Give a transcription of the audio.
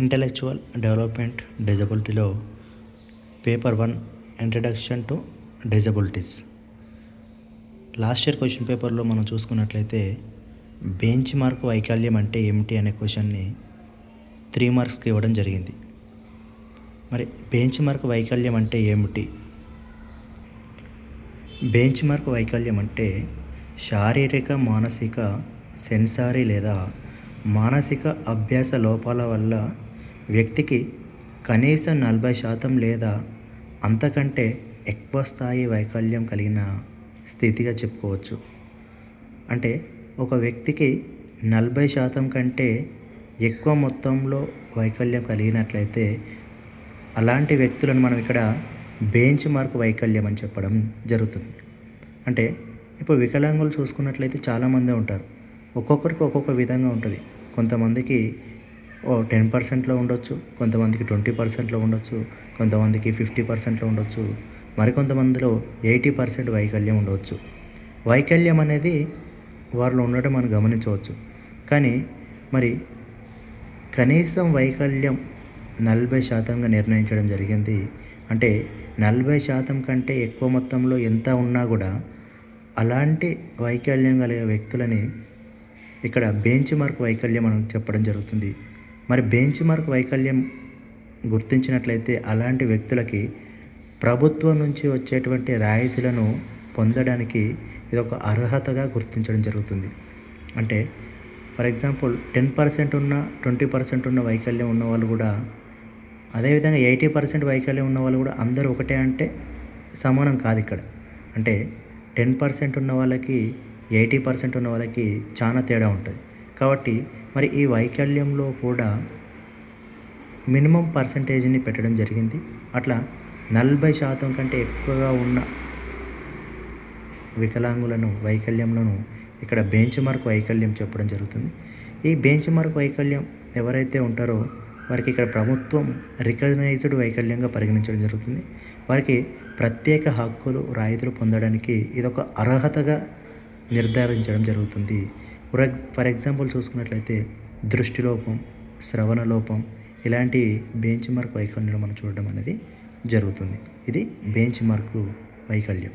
Intellectual development డిజబిలిటీలో paper one introduction to disabilities last year question పేపర్లో మనం చూసుకున్నట్లయితే bench mark వైకల్యం అంటే ఏమిటి అనే క్వశ్చన్ని త్రీ మార్క్స్కి ఇవ్వడం జరిగింది. మరి బెంచ్ మార్క్ వైకల్యం అంటే ఏమిటి? బెంచ్ మార్క్ వైకల్యం అంటే శారీరక మానసిక సెన్సారీ లేదా మానసిక అభ్యాస లోపాల వల్ల వ్యక్తికి కనీసం నలభై శాతం లేదా అంతకంటే ఎక్కువ స్థాయి వైకల్యం కలిగిన స్థితిగా చెప్పుకోవచ్చు. అంటే ఒక వ్యక్తికి నలభై శాతం కంటే ఎక్కువ మొత్తంలో వైకల్యం కలిగినట్లయితే అలాంటి వ్యక్తులను మనం ఇక్కడ బెంచ్ మార్క్ వైకల్యం అని చెప్పడం జరుగుతుంది. అంటే ఇప్పుడు వికలాంగులు చూసుకున్నట్లయితే చాలామందే ఉంటారు. ఒక్కొక్కరికి ఒక్కొక్క విధంగా ఉంటుంది. కొంతమందికి ఓ టెన్ పర్సెంట్లో ఉండొచ్చు కొంతమందికి ట్వంటీ పర్సెంట్లో ఉండొచ్చు కొంతమందికి ఫిఫ్టీ పర్సెంట్లో ఉండొచ్చు మరికొంతమందిలో ఎయిటీ పర్సెంట్ వైకల్యం ఉండవచ్చు. వైకల్యం అనేది వారిలో ఉండటం మనం గమనించవచ్చు. కానీ మరి కనీసం వైకల్యం నలభై శాతంగా నిర్ణయించడం జరిగింది అంటే నలభై శాతం కంటే ఎక్కువ మొత్తంలో ఎంత ఉన్నా కూడా అలాంటి వైకల్యం కలిగే వ్యక్తులని ఇక్కడ బెంచ్ మార్క్ వైకల్యం మనం చెప్పడం జరుగుతుంది. మరి బెంచ్ మార్క్ వైకల్యం గుర్తించినట్లయితే అలాంటి వ్యక్తులకి ప్రభుత్వం నుంచి వచ్చేటువంటి రాయితీలను పొందడానికి ఇది ఒక అర్హతగా గుర్తించడం జరుగుతుంది. అంటే ఫర్ ఎగ్జాంపుల్ టెన్ పర్సెంట్ ఉన్న ట్వంటీ పర్సెంట్ ఉన్న వైకల్యం ఉన్న వాళ్ళు కూడా అదేవిధంగా ఎయిటీ పర్సెంట్ వైకల్యం ఉన్న వాళ్ళు కూడా అందరూ ఒకటే అంటే సమానం కాదు ఇక్కడ. అంటే టెన్ పర్సెంట్ ఉన్న వాళ్ళకి ఎయిటీ పర్సెంట్ ఉన్న వాళ్ళకి చాలా తేడా ఉంటుంది. కాబట్టి మరి ఈ వైకల్యంలో కూడా మినిమం పర్సంటేజ్ని పెట్టడం జరిగింది. అట్లా నలభై శాతం కంటే ఎక్కువగా ఉన్న వికలాంగులను వైకల్యంలను ఇక్కడ బెంచ్ మార్క్ వైకల్యం చెప్పడం జరుగుతుంది. ఈ బెంచ్ మార్క్ వైకల్యం ఎవరైతే ఉంటారో వారికి ఇక్కడ ప్రభుత్వం రికగ్నైజ్డ్ వైకల్యంగా పరిగణించడం జరుగుతుంది. వారికి ప్రత్యేక హక్కులు రాయితీలు పొందడానికి ఇదొక అర్హతగా నిర్ధారించడం జరుగుతుంది. ఫర్ ఫర్ ఎగ్జాంపుల్ చూసుకున్నట్లయితే దృష్టిలోపం శ్రవణ లోపం ఇలాంటి బెంచ్ మార్క్ వైకల్యం మనం చూడడం అనేది జరుగుతుంది. ఇది బెంచ్ మార్కు వైకల్యం.